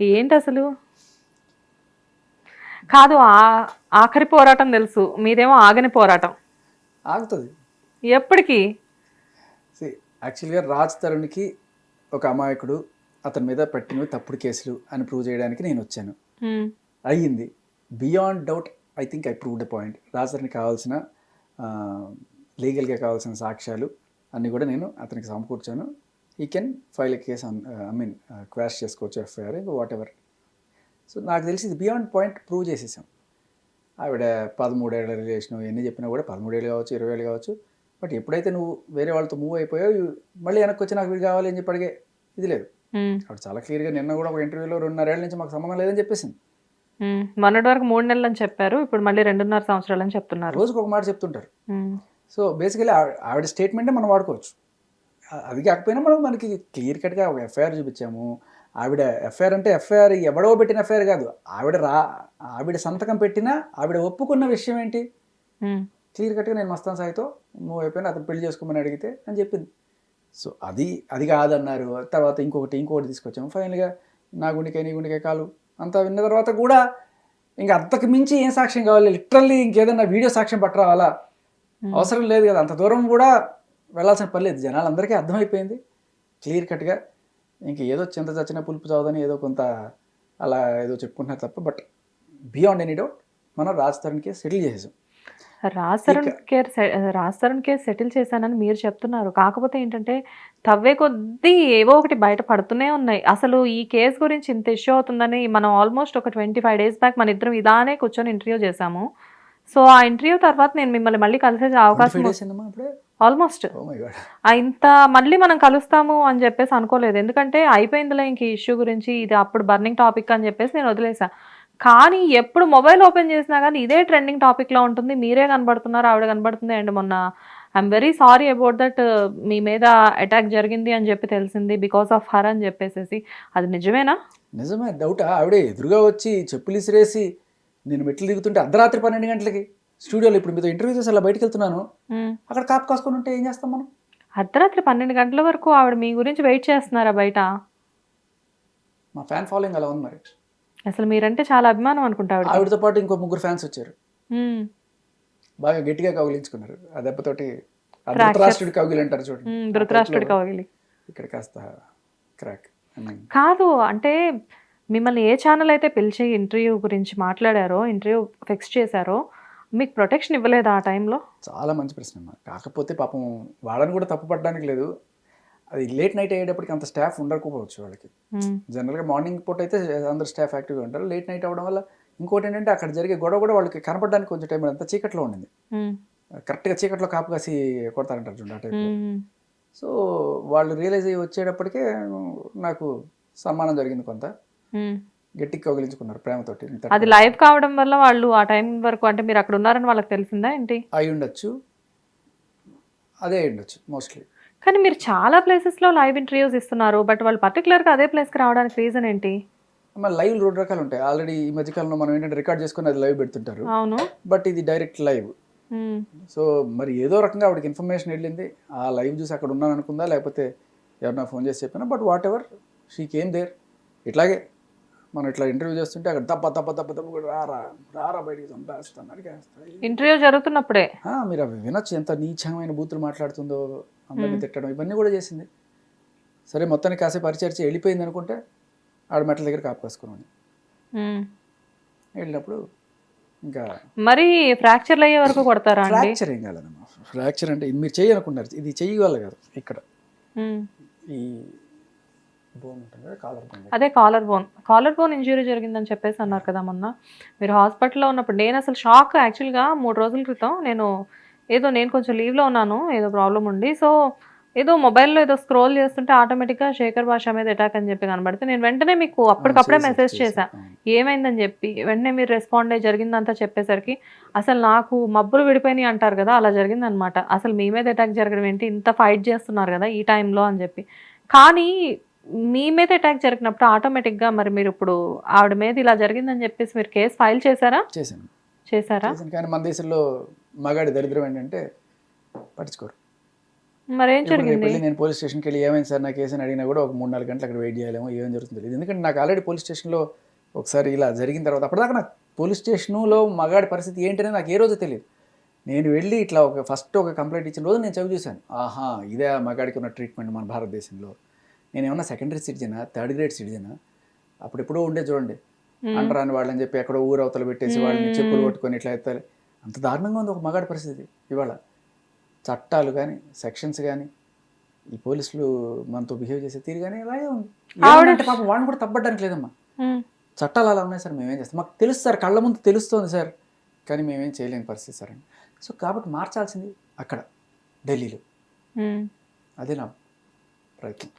ఏంటి అసలు కాదు ఆ- ఆఖరి పోరాటం తెలుసు. మీదేమో ఆగని పోరాటం. ఆగుతుంది. ఎప్పటికీ? యాక్చువల్గా రాజ్ తరుణ్కి ఒక అమాయకుడు అతని మీద పెట్టినవి తప్పుడు కేసులు అని ప్రూవ్ చేయడానికి నేను వచ్చాను అయ్యింది. Beyond doubt I think I prove the point. Raj తరుణ్కి కావాల్సిన లీగల్గా కావాల్సిన సాక్ష్యాలు అన్నీ కూడా నేను అతనికి సమకూర్చాను. ఈ can file a case I mean quash చేసుకోవచ్చు ఎఫ్ఐఆర్ వాట్ ఎవర్ సో నాకు తెలిసి ఇది బియాండ్ పాయింట్ ప్రూవ్ చేసేసాం. ఆవిడ పదమూడేళ్ళ రిలేషన్ ఎన్ని చెప్పినా కూడా పదమూడేళ్ళు కావచ్చు ఇరవై ఏళ్ళు కావచ్చు. బట్ ఎప్పుడైతే నువ్వు వేరే వాళ్ళతో మూవ్ అయిపోయావు మళ్ళీ వెనక్కి వచ్చి నాకు వీడు కావాలి అని చెప్పి అడిగే ఇది లేదు. ఉమ్, ఆవిడ చాలా క్లియర్గా నిన్న కూడా ఒక ఇంటర్వ్యూలో రెండున్నరేళ్ళ నుంచి మాకు సంబంధం లేదని చెప్పేసింది. ఉమ్. మొన్నటి వరకు మూడు నెలలు అని చెప్పారు ఇప్పుడు మళ్ళీ రెండున్నర సంవత్సరాలు అని చెప్తున్నారు. రోజుకు ఒక మాట చెప్తుంటారు. సో బేసికలీ ఆవిడ స్టేట్మెంటే మనం వాడుకోవచ్చు. అది కాకపోయినా మనం మనకి క్లియర్ కట్గా ఒక ఎఫ్ఐఆర్ చూపించాము. ఆవిడ ఎఫ్ఐఆర్ అంటే ఎఫ్ఐఆర్ ఎవడో పెట్టిన ఎఫ్ఐఆర్ కాదు. ఆవిడ రా ఆవిడ సంతకం పెట్టినా ఆవిడ ఒప్పుకున్న విషయం ఏంటి? క్లియర్ కట్గా నేను మస్తాన్ సాయితో నువ్వు అయిపోయినా అతను పెళ్ళి చేసుకోమని అడిగితే అని చెప్పింది. సో అది అది కాదన్నారు. తర్వాత ఇంకొకటి ఇంకొకటి తీసుకొచ్చాము. ఫైనల్గా నా గుండెకాయ నీ గుండెకాయ కాలు అంతా విన్న తర్వాత కూడా ఇంకా అంతకు మించి ఏం సాక్ష్యం కావాలి? లిటరల్లీ ఇంకేదన్నా వీడియో సాక్ష్యం పట్టరావాలా? అవసరం లేదు కదా. అంత దూరం కూడా వెళ్ళాల్సిన పని లేదు. జనాలందరికీ అర్థమైపోయింది. క్లియర్ కట్గా ఇంక ఏదో చింత చచ్చిన పులుపు చావదని ఏదో కొంత అలా ఏదో చెప్పుకుంటున్నారు తప్ప బట్ బియాండ్ ఎనీ డౌట్ మనం రాజ్ తరుణ్కి సెటిల్ చేసేసాం. Raj Tarun care Raj Tarun care settle చేశానని మీరు చెప్తున్నారు. కాకపోతే ఏంటంటే తవ్వే కొద్దీ ఏవో ఒకటి బయట పడుతూనే ఉన్నాయి. అసలు ఈ కేసు గురించి ఇంత ఇష్యూ అవుతుందని మనం ఆల్మోస్ట్ ఒక ట్వంటీ ఫైవ్ డేస్ బ్యాక్ మన ఇద్దరం ఇదానే కూర్చొని ఇంటర్వ్యూ చేశాము. సో ఆ ఇంటర్వ్యూ తర్వాత నేను మిమ్మల్ని మళ్ళీ కలిసే అవకాశం అప్పుడే ఆల్మోస్ట్ ఇంత మళ్ళీ మనం కలుస్తాము అని చెప్పేసి అనుకోలేదు. ఎందుకంటే అయిపోయిందిలే ఇంక ఇష్యూ గురించి ఇది అప్పుడు బర్నింగ్ టాపిక్ అని చెప్పేసి నేను వదిలేసా. కానీ ఎప్పుడు మొబైల్ ఓపెన్ చేసినా కానీ ఇదే ట్రెండింగ్ టాపిక్లో ఉంటుంది. మీరే కనబడుతున్నారు ఆవిడ కనబడుతుంది. అండ్ మొన్న I'm very sorry about that మీ మీద అటాక్ జరిగింది అని చెప్పి తెలిసింది బికాస్ ఆఫ్ హర్ అని చెప్పేసేసి. అది నిజమేనా? నిజమే డౌటా ఆవిడే ఎదురుగా వచ్చి చెప్పులు ఇసిరేసి నేను మెట్లు దిగుతుంటే అర్ధరాత్రి పన్నెండు గంటలకి స్టూడియోలో ఇప్పుడు మీతో ఇంటర్వ్యూ చేసి అలా బయటకు వెళ్తున్నాను. అక్కడ కాపు కాసుకొని ఉంటే ఏం చేస్తాం మనం? అర్ధరాత్రి పన్నెండు గంటల వరకు ఆవిడ మీ గురించి వెయిట్ చేస్తున్నారా బయట? మా ఫ్యాన్ ఫాలోయింగ్ అలా ఉంది మరి. అసలు మీరంటే చాలా అభిమానం అనుకుంటా ఆవిడ ఆవిడతో పాటు ఇంకో ముగ్గురు ఫ్యాన్స్ వచ్చారు. బాగా గట్టిగా కౌగిలించుకున్నారు. ఆ దెబ్బతోటి ధృతరాష్ట్రుడి కౌగిలి అంటారు చూడండి. ధృతరాష్ట్రుడి కవగిలి ఇక్కడ కాస్త క్రాక్ కాదు అంటే మిమ్మల్ని ఏ ఛానల్ అయితే పిలిచి ఇంటర్వ్యూ గురించి మాట్లాడారో ఇంటర్వ్యూ ఫిక్స్ చేశారో మీకు ప్రొటెక్షన్ ఇవ్వలేదా ఆ టైంలో చాలా మంచి ప్రశ్న అమ్మా. కాకపోతే పాపం వాళ్ళని కూడా తప్పు పడడానికి లేదు. అది లేట్ నైట్ అయ్యేటప్పటికి అంత స్టాఫ్ ఉండకపోవచ్చు వాళ్ళకి. జనరల్గా మార్నింగ్ పూట అయితే అందరు స్టాఫ్ యాక్టివ్గా ఉంటారు. లేట్ నైట్ అవ్వడం వల్ల ఇంకోటి ఏంటంటే అక్కడ జరిగే గొడవ కూడా వాళ్ళకి కనపడడానికి కొంచెం టైం అంతా చీకట్లో ఉండింది. కరెక్ట్గా చీకట్లో కాపు కాసి కొడతారంటారు చూడండి ఆ టైంలో సో వాళ్ళు రియలైజ్ అయ్యి వచ్చేటప్పటికే నాకు సన్మానం జరిగింది కొంత. గట్టికి కౌగిలించుకున్నారు ప్రేమతోటి. అది లైవ్ కావడం వల్ల వాళ్ళు ఆ టైం వరకు అంటే మీరు అక్కడ ఉన్నారని వాళ్ళకి తెలిసిందా ఏంటి? అయి ఉండొచ్చు. అదే ఉండొచ్చు మోస్ట్లీ కానీ మీరు చాలా ప్లేసెస్లో లైవ్ ఇంటర్వ్యూస్ ఇస్తున్నారు బట్ వాళ్ళు పర్టికులర్గా అదే ప్లేస్కి రావడానికి రీజన్ ఏంటి? మన లైవ్ రెండు రకాలు ఉంటాయి. ఆల్రెడీ ఈ మధ్యకాలంలో మనం ఏంటంటే రికార్డ్ చేసుకుని అది లైవ్ పెడుతుంటారు. అవును. బట్ ఇది డైరెక్ట్ లైవ్. సో మరి ఏదో రకంగా ఆవిడకి ఇన్ఫర్మేషన్ వెళ్ళింది. ఆ లైవ్ చూసి అక్కడ ఉన్నాను అనుకుందా లేకపోతే ఎవరన్నా ఫోన్ చేసి చెప్పినా? But whatever she came there ఇట్లాగే. మనం ఇట్లా ఇంటర్వ్యూ చేస్తుంటే అక్కడ దప్ప దప్ప దప్ప దప్ప కూడా రారా రారా బయటికి చంపేస్తాను అడిగేస్తా ఇంటర్వ్యూ జరుగుతున్నప్పుడే. మీరు అవి వినొచ్చు ఎంత నీచమైన బూతులు మాట్లాడుతుందో అందరిని తిట్టడం ఇవన్నీ కూడా చేసింది. సరే మొత్తానికి కాసేపు పరిచర్చి వెళ్ళిపోయింది అనుకుంటే ఆడ మెట్ల దగ్గర కాపు కాసుకున్నాను. మ్మ్. వెళ్ళినప్పుడు ఇంకా మరి ఫ్రాక్చర్లు అయ్యే వరకు కొడతారా ఫ్రాక్చర్ ఏం కాలేదమ్మా ఫ్రాక్చర్ అంటే ఇది మీరు చెయ్యి అనుకున్నారు ఇది చెయ్యి వల్ల కాదు ఇక్కడ. ఈ బోన్ ఉంటుంది అదే collar bone collar bone injury జరిగిందని చెప్పేసి అన్నారు కదా మొన్న. మీరు హాస్పిటల్లో ఉన్నప్పుడు నేను అసలు షాక్ యాక్చువల్గా మూడు రోజుల క్రితం నేను ఏదో నేను కొంచెం లీవ్లో ఉన్నాను ఏదో ప్రాబ్లం ఉండి. సో ఏదో మొబైల్లో ఏదో స్క్రోల్ చేస్తుంటే ఆటోమేటిక్గా శేఖర్ భాష మీద అటాక్ అని చెప్పి కనబడితే నేను వెంటనే మీకు అప్పటికప్పుడే మెసేజ్ చేశా. ఏమైందని చెప్పి వెంటనే మీరు రెస్పాండ్ అయ్యి జరిగిందంతా చెప్పేసరికి అసలు నాకు మబ్బులు విడిపోయినాయి అంటారు కదా అలా జరిగిందనమాట అసలు మీ మీద అటాక్ జరగడం ఏంటి? ఇంత ఫైట్ చేస్తున్నారు కదా ఈ టైంలో అని చెప్పి. కానీ మీ మీద అటాక్ జరిగినప్పుడు ఆటోమేటిక్గా మరి మీరు ఇప్పుడు ఆవిడ మీద ఇలా జరిగిందని చెప్పేసి మీరు కేసు ఫైల్ చేశారా? చేశాను. చేశారా? కానీ మన దేశంలో మగాడి దరిద్రం ఏంటంటే పట్టించుకోరు. మరి జరిగింది? నేను పోలీస్ స్టేషన్కి వెళ్ళి ఏమైంది సార్ నా కేసు అని అడిగినా కూడా ఒక మూడు నాలుగు గంటలు అక్కడ వెయిట్ చేయాలేమో ఏం జరుగుతుంది తెలియదు ఎందుకంటే నాకు ఆల్రెడీ పోలీస్ స్టేషన్లో ఒకసారి ఇలా జరిగిన తర్వాత అప్పటిదాకా నాకు పోలీస్ స్టేషన్లో మగాడి పరిస్థితి ఏంటనే నాకు ఏ రోజు తెలియదు. నేను వెళ్ళి ఇట్లా ఒక ఫస్ట్ ఒక కంప్లైంట్ ఇచ్చిన రోజు నేను చదివి చూశాను. ఆహా ఇదే మగాడికి ఉన్న ట్రీట్మెంట్ మన భారతదేశంలో. నేను ఏమన్నా సెకండరీ సిటిజనా థర్డ్ గ్రేడ్ సిటిజనా అప్పుడు ఎప్పుడో ఉండే చూడండి. అంటరాని వాళ్ళని చెప్పి ఎక్కడో ఊరు అవతల పెట్టేసి వాళ్ళని చెప్పులు కొట్టుకొని ఇట్లా ఎత్తాలి అంత దారుణంగా ఉంది ఒక మగాడి పరిస్థితి ఇవాళ. చట్టాలు కానీ సెక్షన్స్ కానీ ఈ పోలీసులు మనతో బిహేవ్ చేసే తీరు కానీ ఇలాగే ఉంది పాపం వాళ్ళని కూడా తప్పడానికి లేదమ్మా. చట్టాలు అలా ఉన్నాయి సార్ మేమేం చేస్తాం? మాకు తెలుసు సార్ కళ్ళ ముందు తెలుస్తుంది సార్. కానీ మేమేం చేయలేని పరిస్థితి సార్ అని సో కాబట్టి మార్చాల్సింది అక్కడ ఢిల్లీలో. అదే నా ప్రయత్నం.